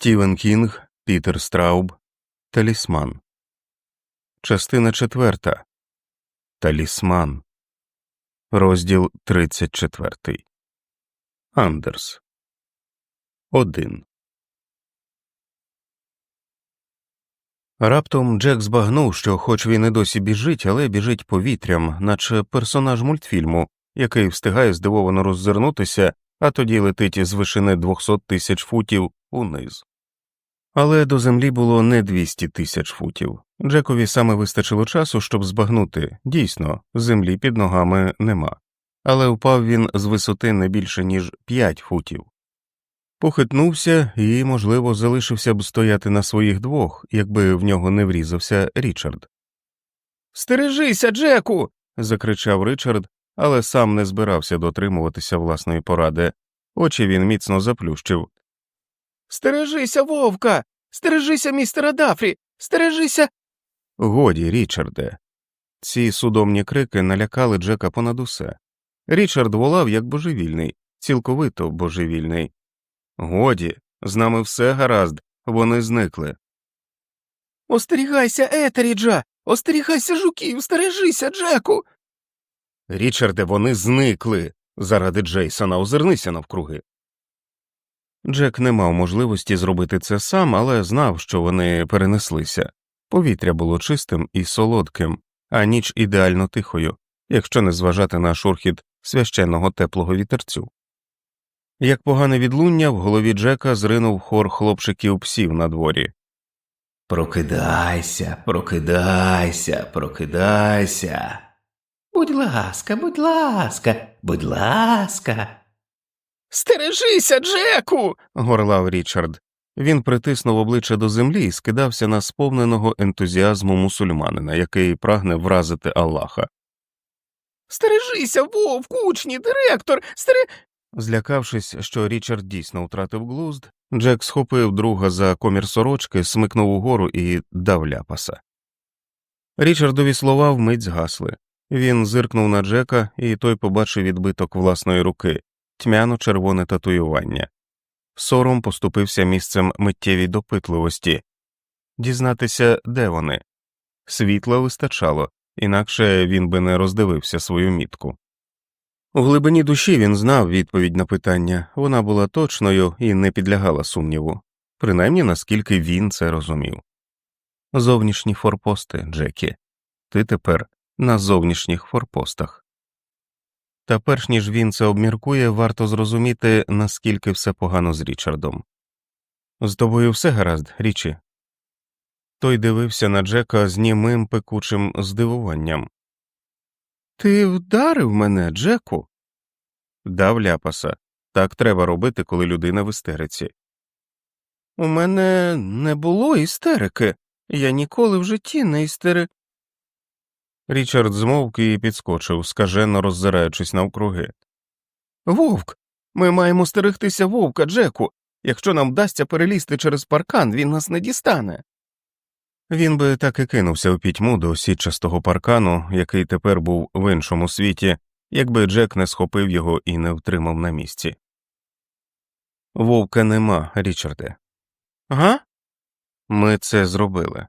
Стівен Кінг, Пітер Страуб, Талісман. Частина четверта. Талісман. Розділ 34. Андерс. 1. Раптом Джек збагнув, що, хоч він і досі біжить, але біжить повітрям, наче персонаж мультфільму, який встигає здивовано роззирнутися, а тоді летить з вишини 200 тисяч футів униз. Але до землі було не 200 тисяч футів. Джекові саме вистачило часу, щоб збагнути дійсно, землі під ногами нема, але впав він з висоти не більше, ніж 5 футів. Похитнувся і, можливо, залишився б стояти на своїх двох, якби в нього не врізався Річард. Стережися, Джеку. закричав Ричард, але сам не збирався дотримуватися власної поради. Очі він міцно заплющив. Стережися, вовка. Стережися, містера Дафрі. Стережися. Годі, Річарде. Ці судомні крики налякали Джека понад усе. Річард волав як божевільний, цілковито божевільний. Годі, з нами все гаразд, вони зникли. Остерігайся, Етеріджа. Остерігайся, жуків. Стережися, Джеку. Річарде, вони зникли. Заради Джейсона озирнися навкруги. Джек не мав можливості зробити це сам, але знав, що вони перенеслися. Повітря було чистим і солодким, а ніч ідеально тихою, якщо не зважати на шурхіт священного теплого вітерцю. Як погане відлуння, в голові Джека зринув хор хлопчиків псів на дворі. Прокидайся, прокидайся, прокидайся. Будь ласка, будь ласка, будь ласка. Стережися, Джеку. горлав Річард. Він притиснув обличчя до землі і скидався на сповненого ентузіазму мусульманина, який прагне вразити Аллаха. Стережися, вовк, учні, директор. Стере. Злякавшись, що Річард дійсно втратив глузд, Джек схопив друга за комір сорочки, смикнув угору і дав ляпаса. Річардові слова вмить згасли. Він зиркнув на Джека, і той побачив відбиток власної руки, тьмяно червоне татуювання. Сором поступився місцем миттєвій допитливості дізнатися, де вони. Світла вистачало, інакше він би не роздивився свою мітку. У глибині душі він знав відповідь на питання, вона була точною і не підлягала сумніву, принаймні наскільки він це розумів. Зовнішні форпости, Джекі, ти тепер на зовнішніх форпостах. Та перш ніж він це обміркує, варто зрозуміти, наскільки все погано з Річардом. З тобою все гаразд, річі. Той дивився на Джека з німим пекучим здивуванням. Ти вдарив мене, Джеку? Дав ляпаса. Так треба робити, коли людина в істериці. У мене не було істерики. Я ніколи в житті не істери. Річард змовк і підскочив, скажено роззираючись навкруги. Вовк. Ми маємо стерегтися вовка, Джеку. Якщо нам вдасться перелізти через паркан, він нас не дістане. Він би так і кинувся у пітьму до сітчастого паркану, який тепер був в іншому світі, якби Джек не схопив його і не втримав на місці. Вовка нема, Річарде. Га? Ми це зробили.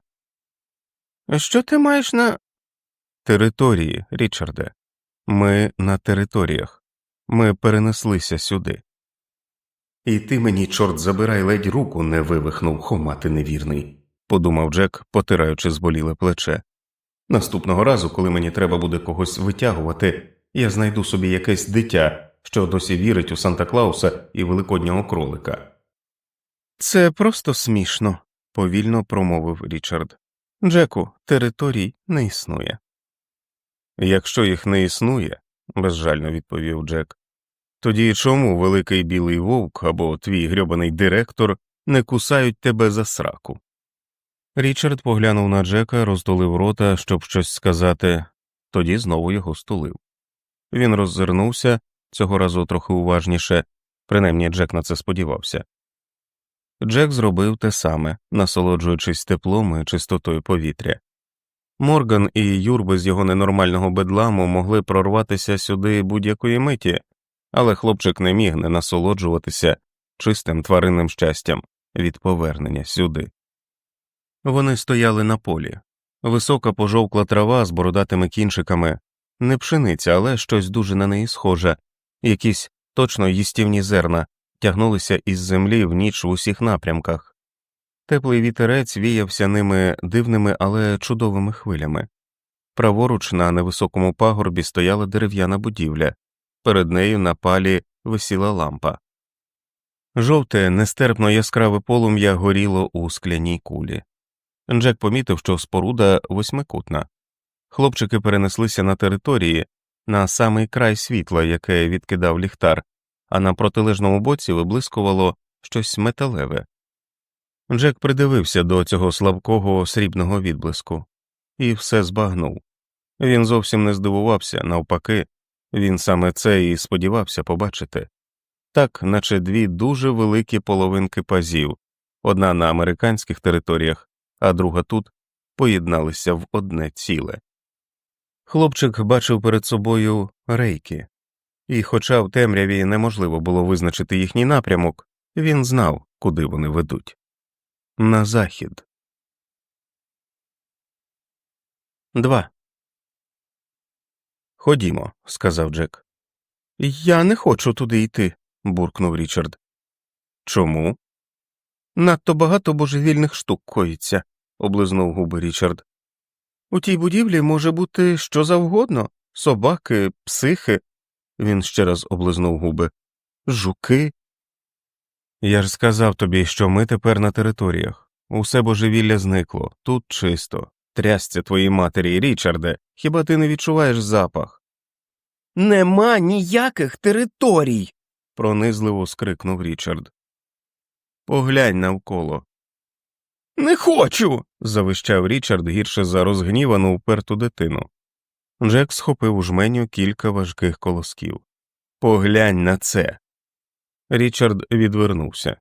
Що ти маєш на. Території, Річарде. Ми на територіях. Ми перенеслися сюди. І ти мені, чорт забирай, ледь руку не вивихнув, хомати невірний, подумав Джек, потираючи зболіле плече. Наступного разу, коли мені треба буде когось витягувати, я знайду собі якесь дитя, що досі вірить у Санта Клауса і великоднього кролика. Це просто смішно, повільно промовив Річард. Джеку, територій не існує. Якщо їх не існує, безжально відповів Джек, тоді чому великий білий вовк або твій грьобаний директор не кусають тебе за сраку? Річард поглянув на Джека, роздолив рота, щоб щось сказати, тоді знову його стулив. Він роззирнувся цього разу трохи уважніше, принаймні Джек на це сподівався. Джек зробив те саме, насолоджуючись теплом і чистотою повітря. Морган і Юрби з його ненормального бедламу могли прорватися сюди будь-якої миті, але хлопчик не міг не насолоджуватися чистим тваринним щастям, від повернення сюди. Вони стояли на полі. Висока пожовкла трава з бородатими кінчиками, не пшениця, але щось дуже на неї схоже, якісь точно їстівні зерна тягнулися із землі в ніч в усіх напрямках. Теплий вітерець віявся ними дивними, але чудовими хвилями. Праворуч на невисокому пагорбі стояла дерев'яна будівля, перед нею на палі висіла лампа. Жовте, нестерпно яскраве полум'я горіло у скляній кулі. Джек помітив, що споруда восьмикутна. Хлопчики перенеслися на території на самий край світла, яке відкидав ліхтар, а на протилежному боці виблискувало щось металеве. Джек придивився до цього слабкого срібного відблиску. І все збагнув. Він зовсім не здивувався, навпаки, він саме це і сподівався побачити. Так, наче дві дуже великі половинки пазів, одна на американських територіях, а друга тут, поєдналися в одне ціле. Хлопчик бачив перед собою рейки, і, хоча в темряві неможливо було визначити їхній напрямок, він знав, куди вони ведуть на захід. 2. Ходімо, сказав Джек. Я не хочу туди йти, буркнув Річард. Чому? надто багато божевільних штук коїться. облизнув губи Річард. У тій будівлі може бути що завгодно собаки, психи. Він ще раз облизнув губи. Жуки. Я ж сказав тобі, що ми тепер на територіях. Усе божевілля зникло, тут чисто. Трясця твоїй матері, Річарде, хіба ти не відчуваєш запах? Нема ніяких територій. пронизливо скрикнув Річард. Поглянь навколо. Не хочу. завищав Річард гірше за розгнівану вперту дитину. Джек схопив у жменю кілька важких колосків. Поглянь на це. Річард відвернувся.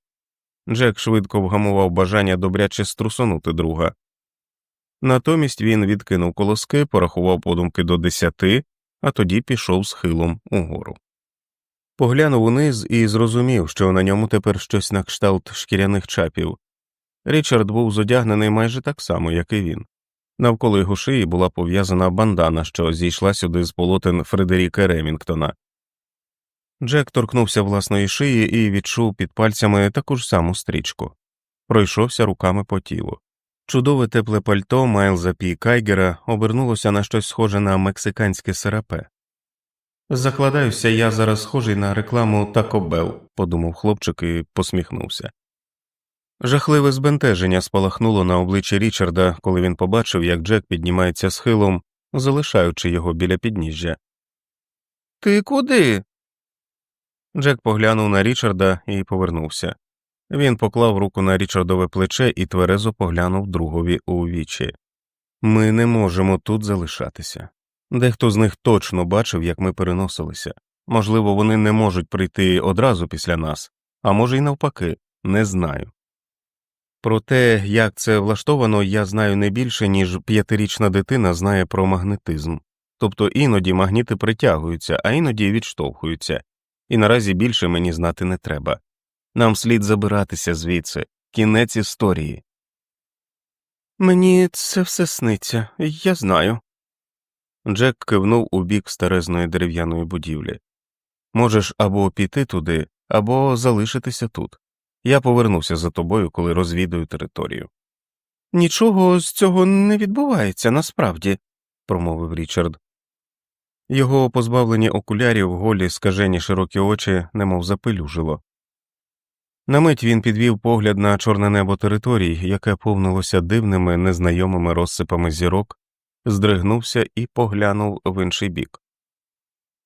Джек швидко вгамував бажання добряче струсонути друга. Натомість він відкинув колоски, порахував подумки до десяти, а тоді пішов схилом угору. Поглянув униз і зрозумів, що на ньому тепер щось на кшталт шкіряних чапів. Річард був зодягнений майже так само, як і він. Навколо його шиї була пов'язана бандана, що зійшла сюди з полотен Фредеріка Ремінгтона. Джек торкнувся власної шиї і відчув під пальцями таку ж саму стрічку, пройшовся руками по тілу. Чудове тепле пальто Майлза Пі Кайгера обернулося на щось схоже на мексиканське серапе. Закладаюся, я зараз схожий на рекламу Taco Bell», – подумав хлопчик і посміхнувся. Жахливе збентеження спалахнуло на обличчі Річарда, коли він побачив, як Джек піднімається схилом, залишаючи його біля підніжжя. Ти куди? Джек поглянув на Річарда і повернувся. Він поклав руку на Річардове плече і тверезо поглянув другові у вічі. Ми не можемо тут залишатися. Дехто з них точно бачив, як ми переносилися. Можливо, вони не можуть прийти одразу після нас, а може, й навпаки, не знаю. Про те, як це влаштовано, я знаю не більше, ніж п'ятирічна дитина знає про магнетизм, тобто іноді магніти притягуються, а іноді відштовхуються, і наразі більше мені знати не треба. Нам слід забиратися звідси, кінець історії. Мені це все сниться, я знаю. Джек кивнув у бік старезної дерев'яної будівлі. Можеш або піти туди, або залишитися тут. Я повернуся за тобою, коли розвідаю територію. Нічого з цього не відбувається насправді, промовив Річард. Його позбавлені окулярів, голі, скажені широкі очі, немов запелюжило. На мить він підвів погляд на чорне небо територій, яке повнилося дивними незнайомими розсипами зірок, здригнувся і поглянув в інший бік.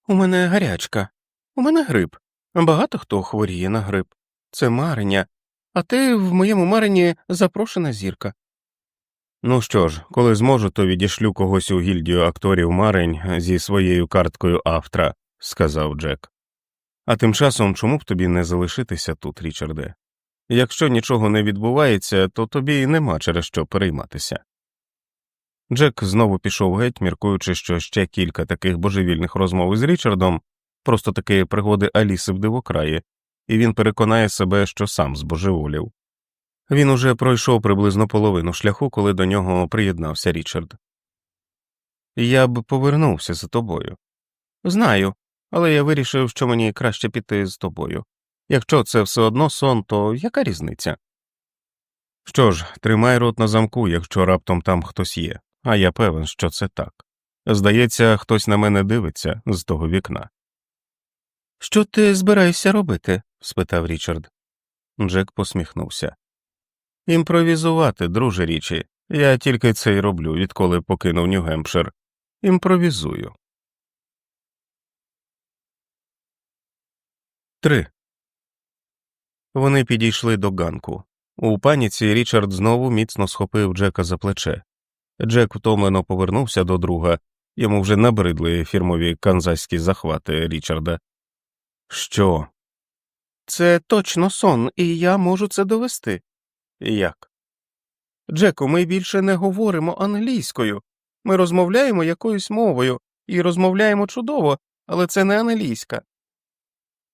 У мене гарячка, у мене грип. Багато хто хворіє на грип. Це марення, а ти в моєму марені запрошена зірка. Ну що ж, коли зможу, то відішлю когось у гільдію акторів марень зі своєю карткою автора, сказав Джек. А тим часом чому б тобі не залишитися тут, Річарде? Якщо нічого не відбувається, то тобі й нема через що перейматися. Джек знову пішов геть, міркуючи, що ще кілька таких божевільних розмов із Річардом, просто такі пригоди Аліси в дивокраї, і він переконає себе, що сам збожеволів. Він уже пройшов приблизно половину шляху, коли до нього приєднався Річард. Я б повернувся за тобою. Знаю, але я вирішив, що мені краще піти з тобою. Якщо це все одно сон, то яка різниця? Що ж, тримай рот на замку, якщо раптом там хтось є, а я певен, що це так. Здається, хтось на мене дивиться з того вікна. Що ти збираєшся робити? спитав Річард. Джек посміхнувся. Імпровізувати, друже річі. Я тільки це й роблю, відколи покинув Нью-Гемпшир. Імпровізую. 3. Вони підійшли до ганку. У паніці Річард знову міцно схопив Джека за плече. Джек втомлено повернувся до друга, йому вже набридли фірмові канзаські захвати Річарда. Що? Це точно сон, і я можу це довести. Як? Джеку, ми більше не говоримо англійською. Ми розмовляємо якоюсь мовою і розмовляємо чудово, але це не англійська.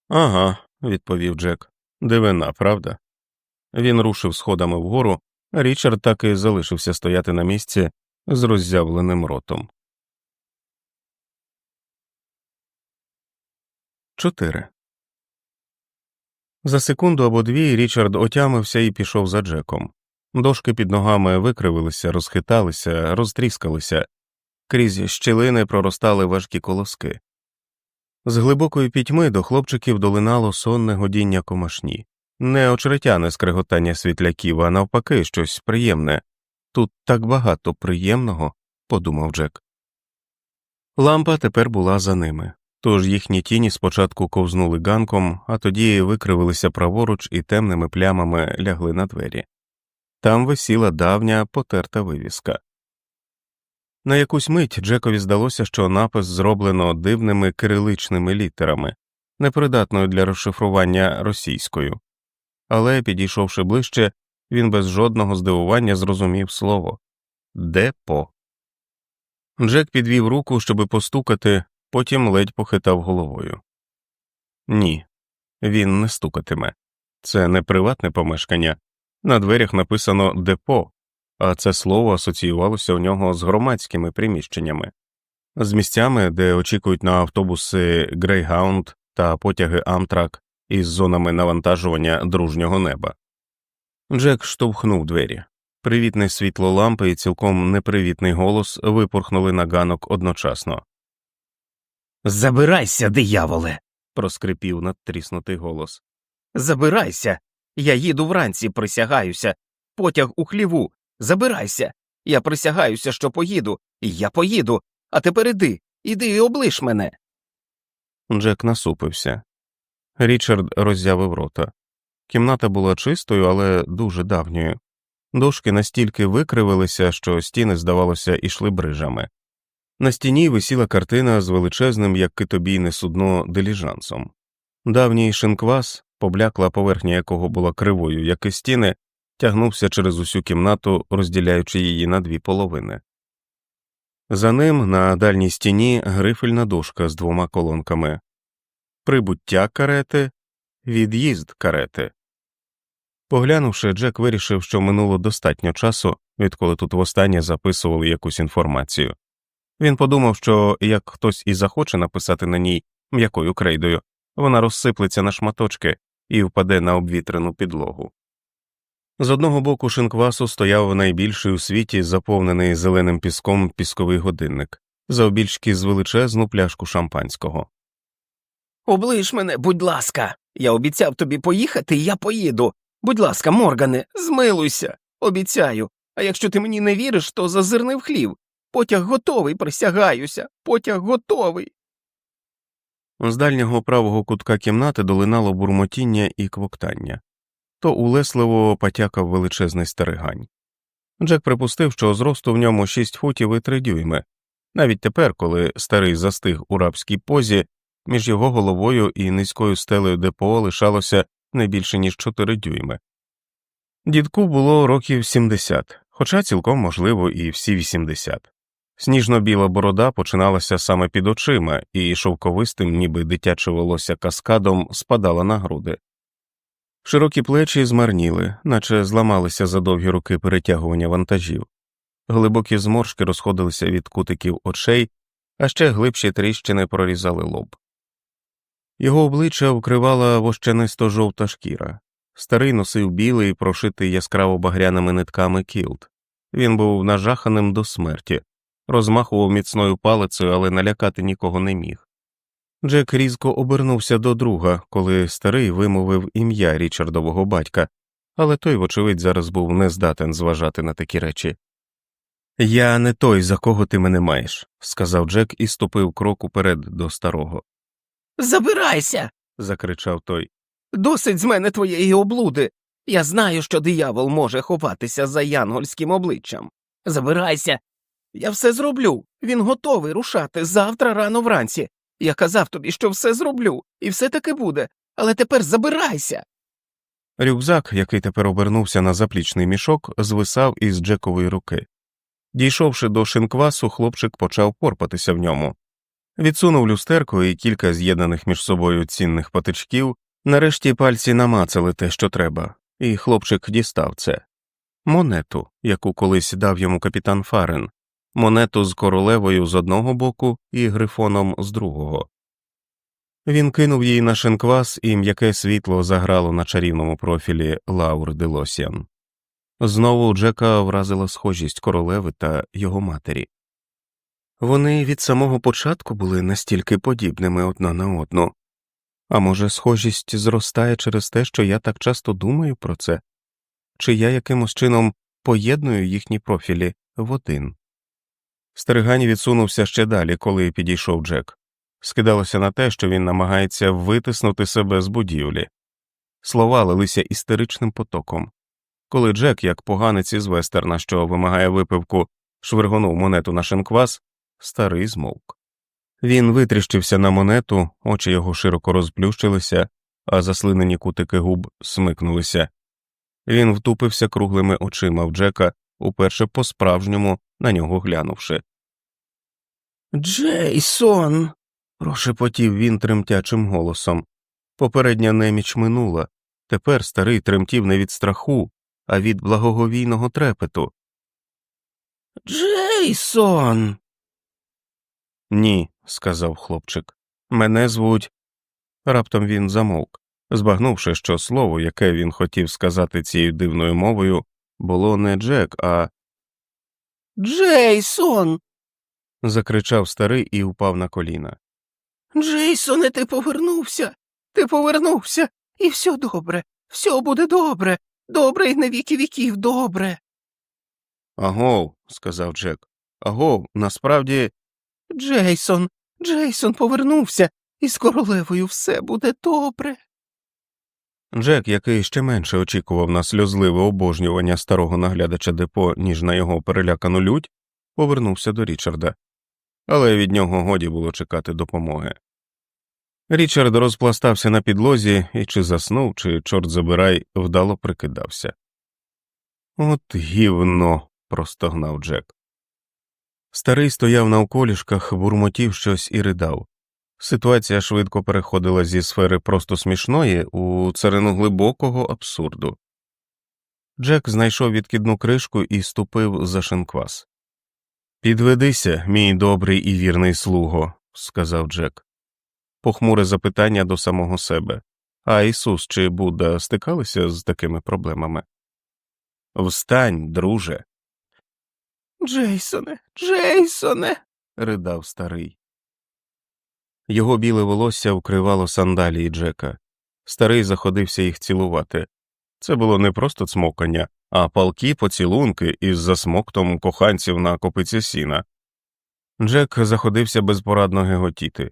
Ага, відповів Джек. Дивина, правда? Він рушив сходами вгору, Річард так і залишився стояти на місці з роззявленим ротом. 4. За секунду або дві Річард отямився і пішов за Джеком. Дошки під ногами викривилися, розхиталися, розтріскалися, крізь щілини проростали важкі колоски. З глибокої пітьми до хлопчиків долинало сонне годіння комашні, не очеретяне скриготання світляків, а навпаки, щось приємне. Тут так багато приємного, подумав Джек. Лампа тепер була за ними, тож їхні тіні спочатку ковзнули ганком, а тоді викривилися праворуч і темними плямами лягли на двері. Там висіла давня потерта вивіска. На якусь мить Джекові здалося, що напис зроблено дивними кириличними літерами, непридатною для розшифрування російською, але, підійшовши ближче, він без жодного здивування зрозумів слово депо. Джек підвів руку, щоби постукати, потім ледь похитав головою. Ні, він не стукатиме. Це не приватне помешкання. На дверях написано депо, а це слово асоціювалося у нього з громадськими приміщеннями, з місцями, де очікують на автобуси Greyhound та потяги Амтрак із зонами навантажування дружнього неба. Джек штовхнув двері. Привітне світло лампи і цілком непривітний голос випорхнули на ганок одночасно. Забирайся, дияволе. проскрипів надтріснутий голос. Забирайся. Я їду вранці, присягаюся. Потяг у хліву. Забирайся. Я присягаюся, що поїду, і я поїду. А тепер іди, іди і облиш мене. Джек насупився. Річард роззявив рота. Кімната була чистою, але дуже давньою. Дошки настільки викривилися, що стіни, здавалося, ішли брижами. На стіні висіла картина з величезним, як китобійне судно, диліжансом. Давній шинквас, поблякла поверхня якого була кривою, як і стіни, тягнувся через усю кімнату, розділяючи її на дві половини. За ним на дальній стіні грифельна дошка з двома колонками прибуття карети, від'їзд карети. Поглянувши, Джек вирішив, що минуло достатньо часу, відколи тут востаннє записували якусь інформацію. Він подумав, що як хтось і захоче написати на ній м'якою крейдою, вона розсиплеться на шматочки і впаде на обвітрену підлогу. З одного боку шинквасу стояв найбільший у світі заповнений зеленим піском пісковий годинник, завбільшки з величезну пляшку шампанського. Облиш мене, будь ласка. Я обіцяв тобі поїхати, і я поїду. Будь ласка, Моргане, змилуйся. Обіцяю. А якщо ти мені не віриш, то зазирни в хлів. Потяг готовий, присягаюся. Потяг готовий. З дальнього правого кутка кімнати долинало бурмотіння і квоктання, то улесливо потякав величезний старигань. Джек припустив, що зросту в ньому шість футів і три дюйми, навіть тепер, коли старий застиг у рабській позі, між його головою і низькою стелею депо лишалося не більше ніж чотири дюйми. Дідку було років сімдесят, хоча цілком можливо і всі вісімдесят. Сніжно-біла борода починалася саме під очима, і шовковистим, ніби дитяче волосся каскадом, спадала на груди. Широкі плечі змарніли, наче зламалися за довгі руки перетягування вантажів. Глибокі зморшки розходилися від кутиків очей, а ще глибші тріщини прорізали лоб. Його обличчя вкривала вощенисто жовта шкіра. Старий носив білий, прошитий яскраво багряними нитками кілт. Він був нажаханим до смерті, розмахував міцною палицею, але налякати нікого не міг. Джек різко обернувся до друга, коли старий вимовив ім'я Річардового батька, але той, вочевидь, зараз був не здатен зважати на такі речі. Я не той, за кого ти мене маєш, сказав Джек і ступив крок уперед до старого. Забирайся. закричав той. Досить з мене твоєї облуди. Я знаю, що диявол може ховатися за янгольським обличчям. Забирайся. Я все зроблю. Він готовий рушати завтра рано вранці. Я казав тобі, що все зроблю, і все таки буде. Але тепер забирайся. Рюкзак, який тепер обернувся на заплічний мішок, звисав із Джекової руки. Дійшовши до шинквасу, хлопчик почав порпатися в ньому. Відсунув люстерко і кілька з'єднаних між собою цінних патичків, нарешті пальці намацали те, що треба, і хлопчик дістав це монету, яку колись дав йому капітан Фарен, монету з королевою з одного боку і грифоном з другого. Він кинув її на шинквас, і м'яке світло заграло на чарівному профілі Лаур Делосіан. Знову Джека вразила схожість королеви та його матері. Вони від самого початку були настільки подібними одна на одну. А може, схожість зростає через те, що я так часто думаю про це, чи я якимось чином поєдную їхні профілі в один. Стерегань відсунувся ще далі, коли підійшов Джек. Скидалося на те, що він намагається витиснути себе з будівлі. Слова лилися істеричним потоком. Коли Джек, як поганець із вестерна, що вимагає випивку, швиргонув монету на шинквас, старий змовк. Він витріщився на монету, очі його широко розплющилися, а заслинені кутики губ смикнулися. Він втупився круглими очима в Джека, уперше по справжньому на нього глянувши. Джейсон. Прошепотів він тремтячим голосом. Попередня неміч минула. Тепер старий тремтів не від страху, а від благоговійного трепету. Джейсон. Ні, сказав хлопчик. Мене звуть. Раптом він замовк, збагнувши, що слово, яке він хотів сказати цією дивною мовою, було не Джек, а. Джейсон. закричав старий і впав на коліна. Джейсоне, ти повернувся. Ти повернувся, і все добре, все буде добре. Добре і на віки віків добре. Агов, сказав Джек. Агов, насправді. Джейсон, Джейсон повернувся, і з королевою все буде добре. Джек, який ще менше очікував на сльозливе обожнювання старого наглядача депо, ніж на його перелякану лють, повернувся до Річарда, але від нього годі було чекати допомоги. Річард розпластався на підлозі і чи заснув, чи, чорт забирай, вдало прикидався. От гівно. простогнав Джек. Старий стояв на околішках, бурмотів щось і ридав. Ситуація швидко переходила зі сфери просто смішної у царину глибокого абсурду. Джек знайшов відкидну кришку і ступив за шинквас. Підведися, мій добрий і вірний слуго, сказав Джек. Похмуре запитання до самого себе. А Ісус чи Будда стикалися з такими проблемами? Встань, друже, Джейсоне, Джейсоне. ридав старий. Його біле волосся вкривало сандалії Джека. Старий заходився їх цілувати. Це було не просто цмокання, а палкі поцілунки із засмоктом коханців на копиці сіна. Джек заходився безпорадно геготіти.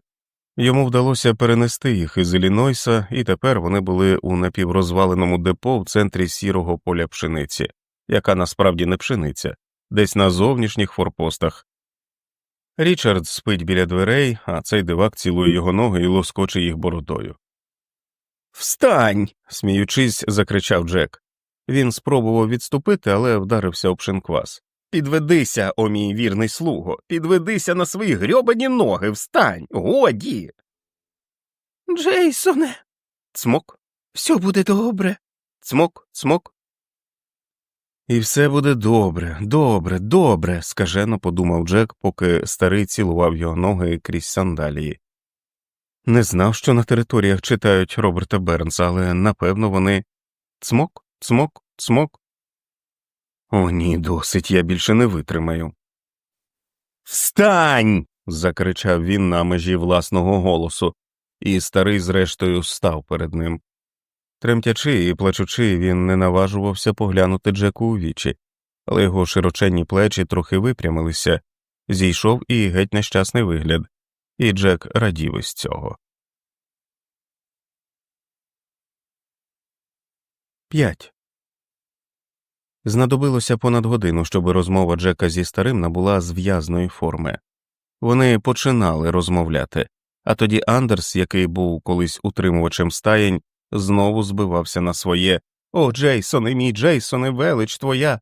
Йому вдалося перенести їх із Іллінойса, і тепер вони були у напіврозваленому депо в центрі сірого поля пшениці, яка насправді не пшениця, десь на зовнішніх форпостах. Річард спить біля дверей, а цей дивак цілує його ноги і лоскоче їх бородою. Встань. сміючись, закричав Джек. Він спробував відступити, але вдарився об шинквас. Підведися, о мій вірний слуго, підведися на свої грьобані ноги, встань, годі. Джейсоне, Цмок. все буде добре, цмок, цмок. І все буде добре, добре, добре, скажено подумав Джек, поки старий цілував його ноги крізь сандалії. Не знав, що на територіях читають Роберта Бернса, але напевно вони цмок, цмок, цмок. О, ні, досить, я більше не витримаю. Встань. закричав він на межі власного голосу, і старий, зрештою, став перед ним. Тремтячи і плачучи, він не наважувався поглянути Джеку у вічі, але його широченні плечі трохи випрямилися, зійшов і геть нещасний вигляд, і Джек радів із цього. 5. Знадобилося понад годину, щоб розмова Джека зі старим набула зв'язної форми. Вони починали розмовляти, а тоді Андерс, який був колись утримувачем стаєнь, знову збивався на своє О, Джейсоне, мій Джейсоне, велич твоя.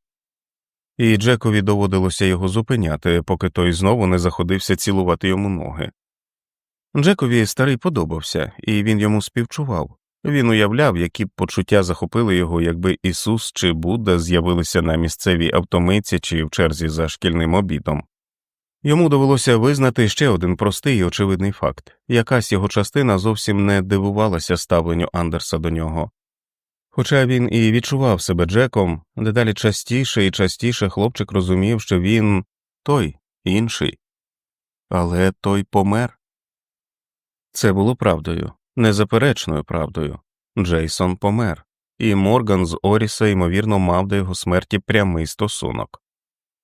І Джекові доводилося його зупиняти, поки той знову не заходився цілувати йому ноги. Джекові старий подобався, і він йому співчував. Він уявляв, які б почуття захопили його, якби Ісус чи Будда з'явилися на місцевій автомийці чи в черзі за шкільним обідом. Йому довелося визнати ще один простий і очевидний факт якась його частина зовсім не дивувалася ставленню Андерса до нього. Хоча він і відчував себе Джеком, дедалі частіше і частіше хлопчик розумів, що він той інший, але той помер. Це було правдою, незаперечною правдою. Джейсон помер, і Морган з Оріса, ймовірно, мав до його смерті прямий стосунок.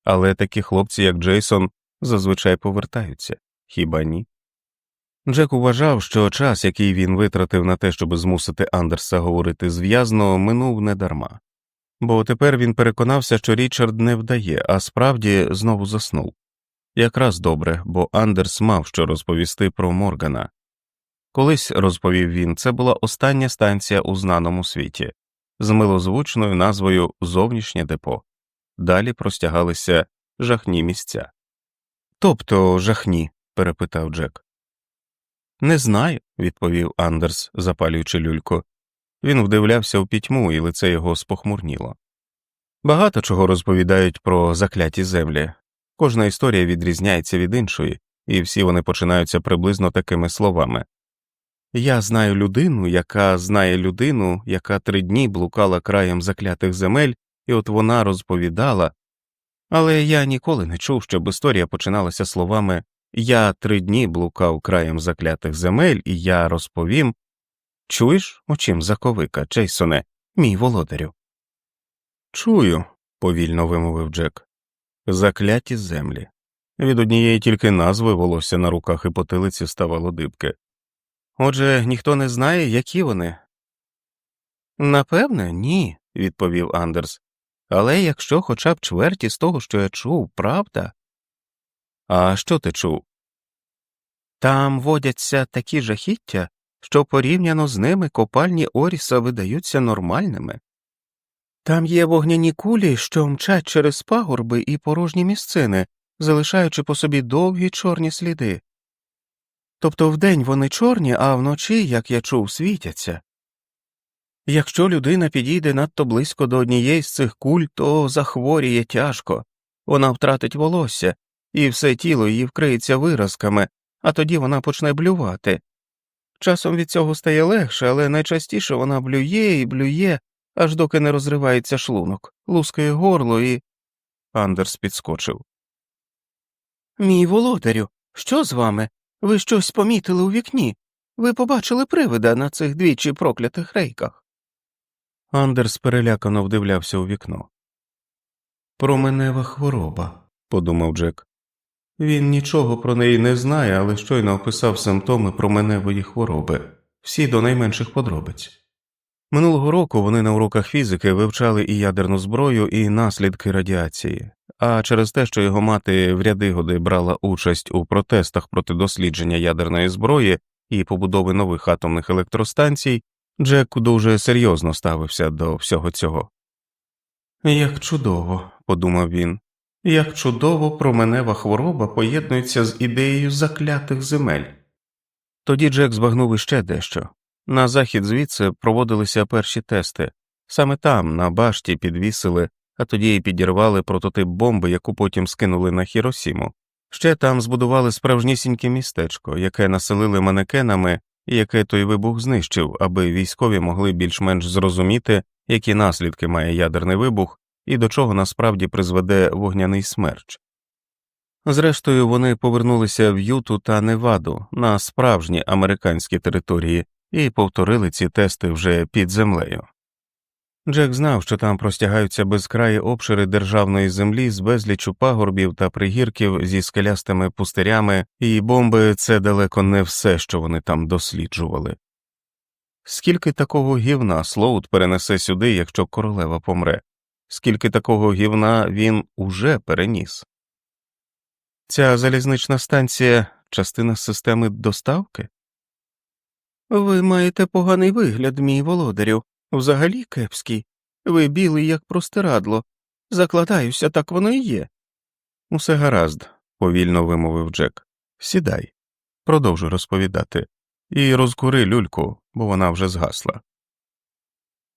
Але такі хлопці, як Джейсон, зазвичай повертаються, хіба ні? Джек вважав, що час, який він витратив на те, щоб змусити Андерса говорити зв'язно, минув недарма, бо тепер він переконався, що Річард не вдає, а справді знову заснув. Якраз добре, бо Андерс мав що розповісти про Моргана. Колись, розповів він, це була остання станція у знаному світі з милозвучною назвою Зовнішнє депо. Далі простягалися жахні місця. Тобто жахні? перепитав Джек. Не знаю, відповів Андерс, запалюючи люльку. Він вдивлявся в пітьму, і лице його спохмурніло. Багато чого розповідають про закляті землі. Кожна історія відрізняється від іншої, і всі вони починаються приблизно такими словами Я знаю людину, яка знає людину, яка три дні блукала краєм заклятих земель, і от вона розповідала. Але я ніколи не чув, щоб історія починалася словами Я три дні блукав краєм заклятих земель, і я розповім. Чуєш, очим заковика, Джейсоне, мій володарю? Чую, повільно вимовив Джек. Закляті землі. Від однієї тільки назви волосся на руках і потилиці ставало дибки. Отже, ніхто не знає, які вони. Напевне, ні, відповів Андерс. Але якщо хоча б чверті з того, що я чув, правда. А що ти чув? Там водяться такі жахіття, що порівняно з ними копальні Оріса видаються нормальними. Там є вогняні кулі, що мчать через пагорби і порожні місцини, залишаючи по собі довгі чорні сліди. Тобто вдень вони чорні, а вночі, як я чув, світяться. Якщо людина підійде надто близько до однієї з цих куль, то захворіє тяжко, вона втратить волосся, і все тіло її вкриється виразками, а тоді вона почне блювати. Часом від цього стає легше, але найчастіше вона блює і блює, аж доки не розривається шлунок, лускає горло і. Андерс підскочив. Мій володарю, що з вами? Ви щось помітили у вікні? Ви побачили привида на цих двічі проклятих рейках. Андерс перелякано вдивлявся у вікно. Променева хвороба, подумав Джек. Він нічого про неї не знає, але щойно описав симптоми променевої хвороби, всі до найменших подробиць. Минулого року вони на уроках фізики вивчали і ядерну зброю, і наслідки радіації, а через те, що його мати в ряди годи брала участь у протестах проти дослідження ядерної зброї і побудови нових атомних електростанцій, Джек дуже серйозно ставився до всього цього. Як чудово, подумав він, як чудово променева хвороба поєднується з ідеєю заклятих земель. Тоді Джек збагнув іще дещо. На захід звідси проводилися перші тести, Саме там, на башті, підвісили, а тоді й підірвали прототип бомби, яку потім скинули на Хіросіму. Ще там збудували справжнісіньке містечко, яке населили манекенами яке той вибух знищив, аби військові могли більш-менш зрозуміти, які наслідки має ядерний вибух і до чого насправді призведе вогняний смерч. Зрештою, вони повернулися в Юту та Неваду на справжні американські території і повторили ці тести вже під землею. Джек знав, що там простягаються безкраї обшири державної землі з безлічу пагорбів та пригірків зі скелястими пустирями, і бомби це далеко не все, що вони там досліджували. Скільки такого гівна Слоут перенесе сюди, якщо королева помре, скільки такого гівна він уже переніс. Ця залізнична станція частина системи доставки? Ви маєте поганий вигляд, мій володарю, взагалі кепський. Ви білий, як простирадло. Закладаюся, так воно і є. Усе гаразд, повільно вимовив Джек. Сідай, продовжу розповідати, і розкури люльку, бо вона вже згасла.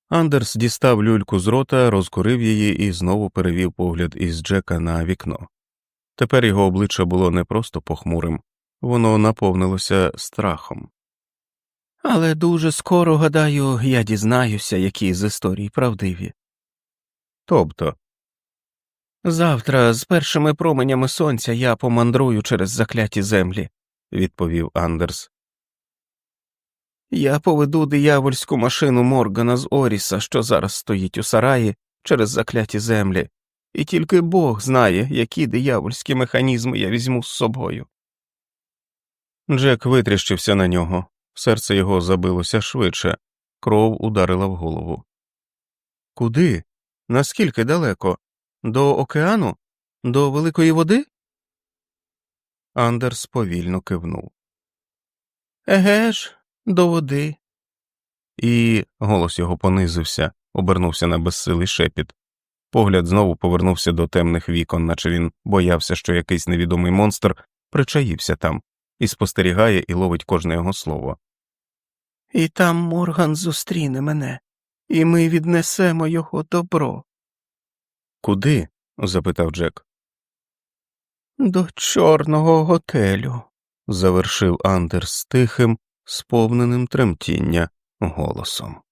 Андерс дістав люльку з рота, розкурив її і знову перевів погляд із Джека на вікно. Тепер його обличчя було не просто похмурим, воно наповнилося страхом. Але дуже скоро, гадаю, я дізнаюся, які з історій правдиві. Тобто, завтра з першими променями сонця я помандрую через закляті землі, відповів Андерс. Я поведу диявольську машину Моргана з Оріса, що зараз стоїть у сараї, через закляті землі, і тільки Бог знає, які диявольські механізми я візьму з собою. Джек витріщився на нього, серце його забилося швидше, кров ударила в голову. Куди? Наскільки далеко? До океану? До великої води? Андерс повільно кивнув. Еге ж, до води. І голос його понизився, обернувся на безсилий шепіт. Погляд знову повернувся до темних вікон, наче він боявся, що якийсь невідомий монстр причаївся там і спостерігає і ловить кожне його слово. І там Морган зустріне мене, і ми віднесемо його добро. Куди? запитав Джек. До чорного готелю, завершив Андерс тихим, сповненим тремтіння голосом.